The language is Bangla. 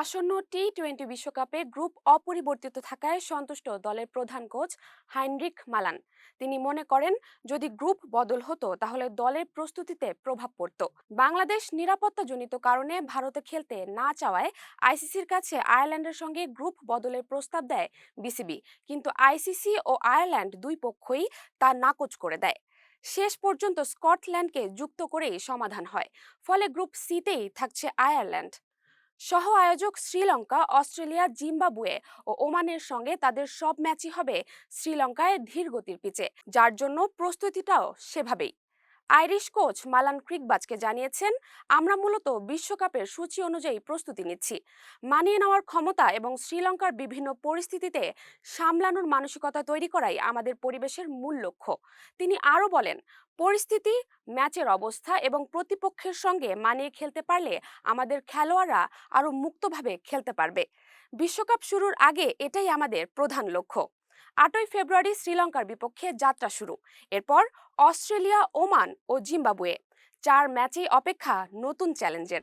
আসন্ন টি টোয়েন্টি বিশ্বকাপে গ্রুপ অপরিবর্তিত থাকায় সন্তুষ্ট দলের প্রধান কোচ হাইনরিক মালান। তিনি মনে করেন, যদি গ্রুপ বদল হতো, তাহলে দলের প্রস্তুতিতে প্রভাব পড়ত। বাংলাদেশ নিরাপত্তাজনিত কারণে ভারতে খেলতে না চাওয়ায় আইসিসির কাছে আয়ারল্যান্ডের সঙ্গে গ্রুপ বদলের প্রস্তাব দেয় বিসিবি। কিন্তু আইসিসি ও আয়ারল্যান্ড দুই পক্ষই তা নাকচ করে দেয়। শেষ পর্যন্ত স্কটল্যান্ডকে যুক্ত করেই সমাধান হয়। ফলে গ্রুপ সিতেই থাকছে আয়ারল্যান্ড। সহ আয়োজক শ্রীলঙ্কা, অস্ট্রেলিয়া, জিম্বাবুয়ে ও ওমানের সঙ্গে তাদের সব ম্যাচই হবে শ্রীলঙ্কায় ধীর গতির পিচে, যার জন্য প্রস্তুতিটাও সেভাবেই। আইরিশ কোচ মালান ক্রিকবাজকে জানিয়েছেন, আমরা মূলত বিশ্বকাপের সূচি অনুযায়ী প্রস্তুতি নিচ্ছি। মানিয়ে নেওয়ার ক্ষমতা এবং শ্রীলঙ্কার বিভিন্ন পরিস্থিতিতে সামলানোর মানসিকতা তৈরি করাই আমাদের পরিবেশের মূল লক্ষ্য। তিনি আরও বলেন পরিস্থিতি, ম্যাচের অবস্থা এবং প্রতিপক্ষের সঙ্গে মানিয়ে খেলতে পারলে আমাদের খেলোয়াড়রা আরও মুক্তভাবে খেলতে পারবে। বিশ্বকাপ শুরুর আগে এটাই আমাদের প্রধান লক্ষ্য। আটই ফেব্রুয়ারি শ্রীলঙ্কার বিপক্ষে যাত্রা শুরু। এরপর অস্ট্রেলিয়া, ওমান ও জিম্বাবুয়ে। চার ম্যাচেই অপেক্ষা নতুন চ্যালেঞ্জের।